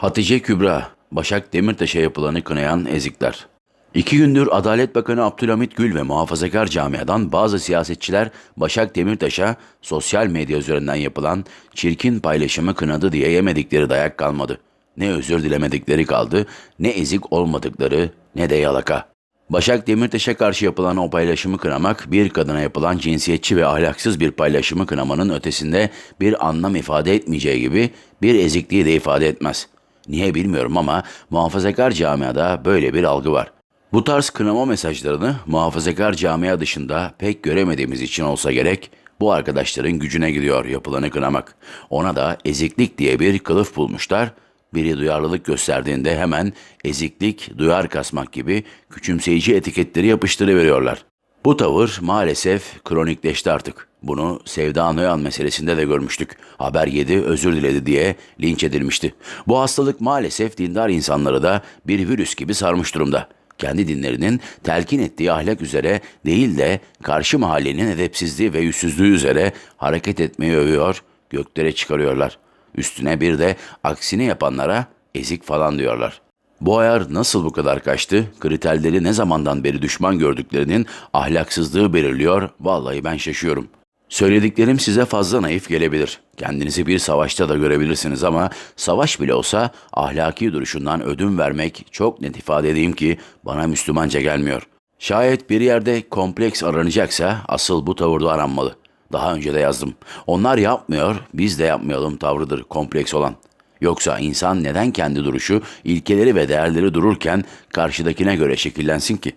Hatice Kübra, Başak Demirtaş'a yapılanı kınayan ezikler. İki gündür Adalet Bakanı Abdülhamit Gül ve muhafazakar camiadan bazı siyasetçiler Başak Demirtaş'a sosyal medya üzerinden yapılan çirkin paylaşımı kınadı diye yemedikleri dayak kalmadı. Ne özür dilemedikleri kaldı, ne ezik olmadıkları ne de yalaka. Başak Demirtaş'a karşı yapılan o paylaşımı kınamak, bir kadına yapılan cinsiyetçi ve ahlaksız bir paylaşımı kınamanın ötesinde bir anlam ifade etmeyeceği gibi bir ezikliği de ifade etmez. Niye bilmiyorum ama muhafazakar camiada böyle bir algı var. Bu tarz kınama mesajlarını muhafazakar camia dışında pek göremediğimiz için olsa gerek, bu arkadaşların gücüne gidiyor yapılanı kınamak. Ona da eziklik diye bir kılıf bulmuşlar, biri duyarlılık gösterdiğinde hemen eziklik, duyar kasmak gibi küçümseyici etiketleri yapıştırıveriyorlar. Bu tavır maalesef kronikleşti artık. Bunu Sevda Noyan meselesinde de görmüştük. Haber yedi, özür diledi diye linç edilmişti. Bu hastalık maalesef dindar insanları da bir virüs gibi sarmış durumda. Kendi dinlerinin telkin ettiği ahlak üzere değil de karşı mahallenin edepsizliği ve yüzsüzlüğü üzere hareket etmeyi övüyor, göklere çıkarıyorlar. Üstüne bir de aksini yapanlara ezik falan diyorlar. Bu ayar nasıl bu kadar kaçtı? Kriterleri ne zamandan beri düşman gördüklerinin ahlaksızlığı belirliyor. Vallahi ben şaşıyorum. Söylediklerim size fazla naif gelebilir. Kendinizi bir savaşta da görebilirsiniz ama savaş bile olsa ahlaki duruşundan ödün vermek çok net ifade edeyim ki bana Müslümanca gelmiyor. Şayet bir yerde kompleks aranacaksa asıl bu tavırda aranmalı. Daha önce de yazdım. Onlar yapmıyor, biz de yapmayalım tavrıdır kompleks olan. Yoksa insan neden kendi duruşu, ilkeleri ve değerleri dururken karşıdakine göre şekillensin ki?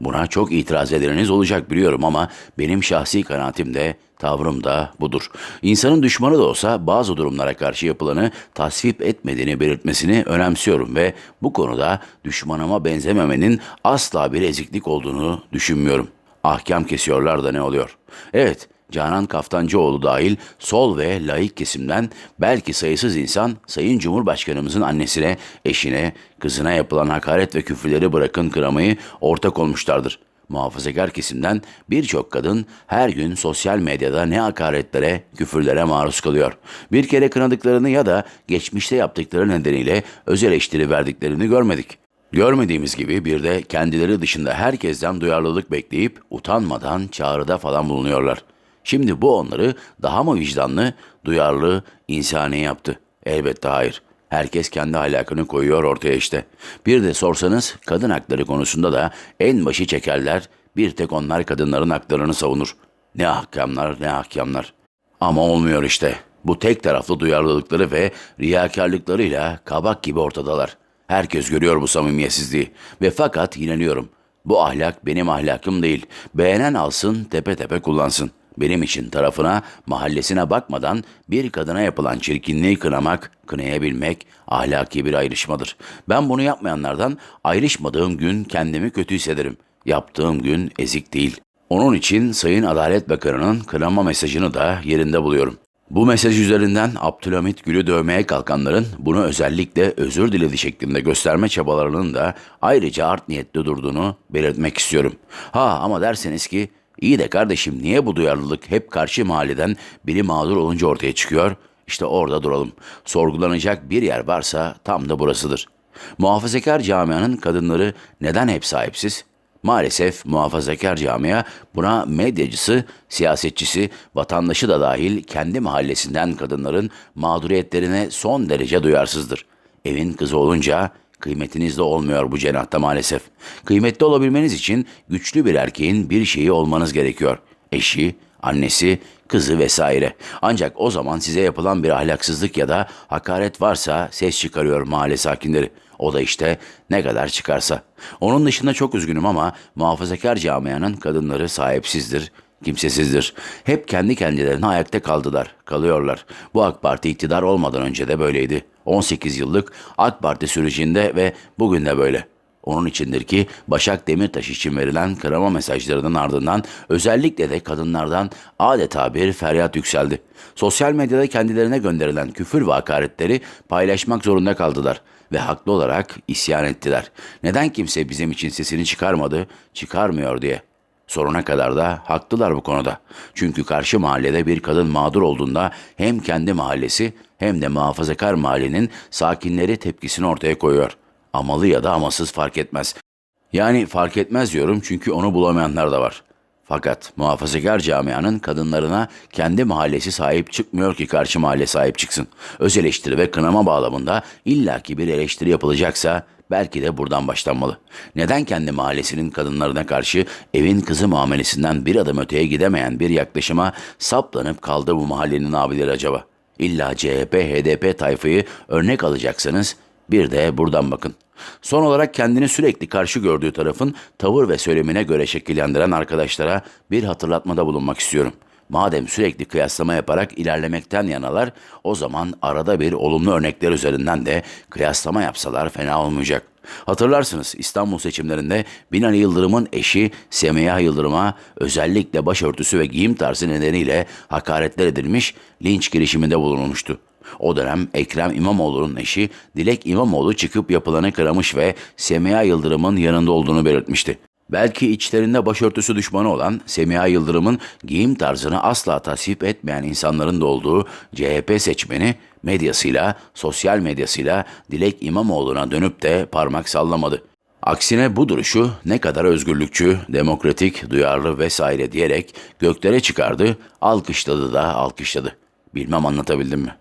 Buna çok itiraz edeniniz olacak biliyorum ama benim şahsi kanaatim de tavrım da budur. İnsanın düşmanı da olsa bazı durumlara karşı yapılanı tasvip etmediğini belirtmesini önemsiyorum ve bu konuda düşmanıma benzememenin asla bir eziklik olduğunu düşünmüyorum. Ahkam kesiyorlar da ne oluyor? Evet, Canan Kaftancıoğlu dahil sol ve laik kesimden belki sayısız insan Sayın Cumhurbaşkanımızın annesine, eşine, kızına yapılan hakaret ve küfürleri bırakın kıramayı ortak olmuşlardır. Muhafazakar kesimden birçok kadın her gün sosyal medyada ne hakaretlere, küfürlere maruz kalıyor. Bir kere kınadıklarını ya da geçmişte yaptıkları nedeniyle öz eleştiri verdiklerini görmedik. Görmediğimiz gibi bir de kendileri dışında herkesten duyarlılık bekleyip utanmadan çağrıda falan bulunuyorlar. Şimdi bu onları daha mı vicdanlı, duyarlı, insani yaptı? Elbette hayır. Herkes kendi ahlakını koyuyor ortaya işte. Bir de sorsanız kadın hakları konusunda da en başı çekerler, bir tek onlar kadınların haklarını savunur. Ne ahkamlar ne ahkamlar. Ama olmuyor işte. Bu tek taraflı duyarlılıkları ve riyakarlıklarıyla kabak gibi ortadalar. Herkes görüyor bu samimiyetsizliği. Ve fakat inanıyorum. Bu ahlak benim ahlakım değil. Beğenen alsın, tepe tepe kullansın. Benim için tarafına, mahallesine bakmadan bir kadına yapılan çirkinliği kınamak, kınayabilmek ahlaki bir ayrışmadır. Ben bunu yapmayanlardan ayrışmadığım gün kendimi kötü hissederim. Yaptığım gün ezik değil. Onun için Sayın Adalet Bakanı'nın kınama mesajını da yerinde buluyorum. Bu mesaj üzerinden Abdülhamit Gül'ü dövmeye kalkanların bunu özellikle özür diledi şeklinde gösterme çabalarının da ayrıca art niyetli durduğunu belirtmek istiyorum. Ha ama derseniz ki iyi de kardeşim niye bu duyarlılık hep karşı mahalleden biri mağdur olunca ortaya çıkıyor? İşte orada duralım. Sorgulanacak bir yer varsa tam da burasıdır. Muhafazakar camianın kadınları neden hep sahipsiz? Maalesef muhafazakar camia buna medyacısı, siyasetçisi, vatandaşı da dahil kendi mahallesinden kadınların mağduriyetlerine son derece duyarsızdır. Evin kızı olunca kıymetiniz de olmuyor bu cenahta maalesef. Kıymetli olabilmeniz için güçlü bir erkeğin bir şeyi olmanız gerekiyor. Eşi, annesi, kızı vesaire. Ancak o zaman size yapılan bir ahlaksızlık ya da hakaret varsa ses çıkarıyor mahalle sakinleri. O da işte ne kadar çıkarsa. Onun dışında çok üzgünüm ama muhafazakar camianın kadınları sahipsizdir, kimsesizdir. Hep kendi kendilerine ayakta kaldılar, kalıyorlar. Bu AK Parti iktidar olmadan önce de böyleydi. 18 yıllık AK Parti sürecinde ve bugün de böyle. Onun içindir ki Başak Demirtaş için verilen kırama mesajlarının ardından özellikle de kadınlardan adeta bir feryat yükseldi. Sosyal medyada kendilerine gönderilen küfür ve hakaretleri paylaşmak zorunda kaldılar ve haklı olarak isyan ettiler. Neden kimse bizim için sesini çıkarmadı, çıkarmıyor diye. Sonuna kadar da haklılar bu konuda. Çünkü karşı mahallede bir kadın mağdur olduğunda hem kendi mahallesi hem de muhafazakar mahallenin sakinleri tepkisini ortaya koyuyor. Amalı ya da amasız fark etmez. Yani fark etmez diyorum çünkü onu bulamayanlar da var. Fakat muhafazakar camianın kadınlarına kendi mahallesi sahip çıkmıyor ki karşı mahalle sahip çıksın. Öz eleştiri ve kınama bağlamında illaki bir eleştiri yapılacaksa belki de buradan başlanmalı. Neden kendi mahallesinin kadınlarına karşı evin kızı muamelesinden bir adım öteye gidemeyen bir yaklaşıma saplanıp kaldı bu mahallenin abileri acaba? İlla CHP, HDP tayfayı örnek alacaksanız bir de buradan bakın. Son olarak kendini sürekli karşı gördüğü tarafın tavır ve söylemine göre şekillendiren arkadaşlara bir hatırlatmada bulunmak istiyorum. Madem sürekli kıyaslama yaparak ilerlemekten yanalar, o zaman arada bir olumlu örnekler üzerinden de kıyaslama yapsalar fena olmayacak. Hatırlarsınız İstanbul seçimlerinde Binali Yıldırım'ın eşi Semiha Yıldırım'a özellikle başörtüsü ve giyim tarzı nedeniyle hakaretler edilmiş, linç girişiminde bulunulmuştu. O dönem Ekrem İmamoğlu'nun eşi Dilek İmamoğlu çıkıp yapılanı kıramış ve Semiha Yıldırım'ın yanında olduğunu belirtmişti. Belki içlerinde başörtüsü düşmanı olan Semiha Yıldırım'ın giyim tarzını asla tasvip etmeyen insanların da olduğu CHP seçmeni medyasıyla, sosyal medyasıyla Dilek İmamoğlu'na dönüp de parmak sallamadı. Aksine bu duruşu ne kadar özgürlükçü, demokratik, duyarlı vesaire diyerek göklere çıkardı, alkışladı da alkışladı. Bilmem anlatabildim mi?